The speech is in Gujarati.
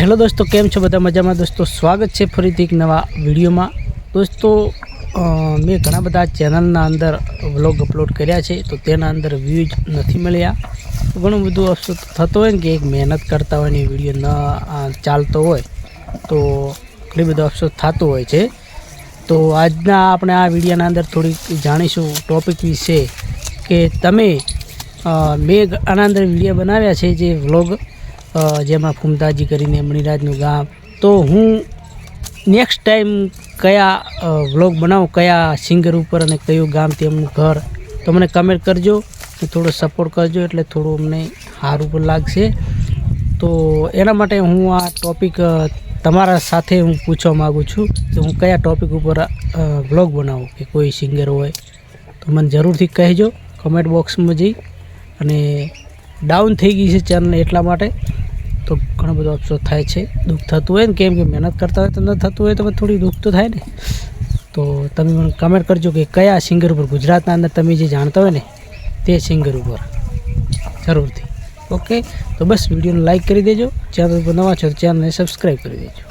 હેલો દોસ્તો, કેમ છો બધા? મજામાં દોસ્તો, સ્વાગત છે ફરીથી એક નવા વિડીયોમાં. દોસ્તો મેં ઘણા બધા ચેનલના અંદર વ્લોગ અપલોડ કર્યા છે, તો તેના અંદર વ્યૂઝ નથી મળ્યા. ઘણું બધું અફસોસ થતો હોય ને કે એક મહેનત કરતા હોય ને વીડિયો ન ચાલતો હોય, તો ઘણી બધો અફસોસ થતો હોય છે. તો આજના આપણે આ વિડીયોના અંદર થોડીક જાણીશું ટૉપિક વિશે કે તમે મેં આના અંદર વીડિયો બનાવ્યા છે જે વ્લોગ. જેમાં ફૂમતાજી કરીને મણિરાજનું ગામ. તો હું નેક્સ્ટ ટાઈમ કયા વ્લોગ બનાવું, કયા સિંગર ઉપર અને કયું ગામ તેમનું ઘર, તો મને કમેન્ટ કરજો કે થોડો સપોર્ટ કરજો એટલે થોડું અમને સારું પણ લાગશે. તો એના માટે હું આ ટોપિક તમારા સાથે હું પૂછવા માગું છું કે હું કયા ટોપિક ઉપર વ્લોગ બનાવું, કે કોઈ સિંગર હોય, તો મને જરૂરથી કહેજો. કમેન્ટ બોક્સમાં જઈ અને ડાઉન થઈ ગઈ છે ચેનલ એટલા માટે. તો ઘણો બધો અફસોસ થાય છે. દુઃખ થતું હોય ને, કેમ કે મહેનત કરતા હોય તો ન થતું હોય, તો થોડી દુઃખ તો થાય ને. તો તમે મને કમેન્ટ કરજો કે કયા સિંગર ઉપર, ગુજરાતના અંદર તમે જે જાણતા હોય ને, તે સિંગર ઉપર. જરૂરથી. ઓકે તો બસ વિડીયોને લાઇક કરી દેજો. ચેનલ ઉપર નવા છો તો ચેનલને સબસ્ક્રાઈબ કરી દેજો.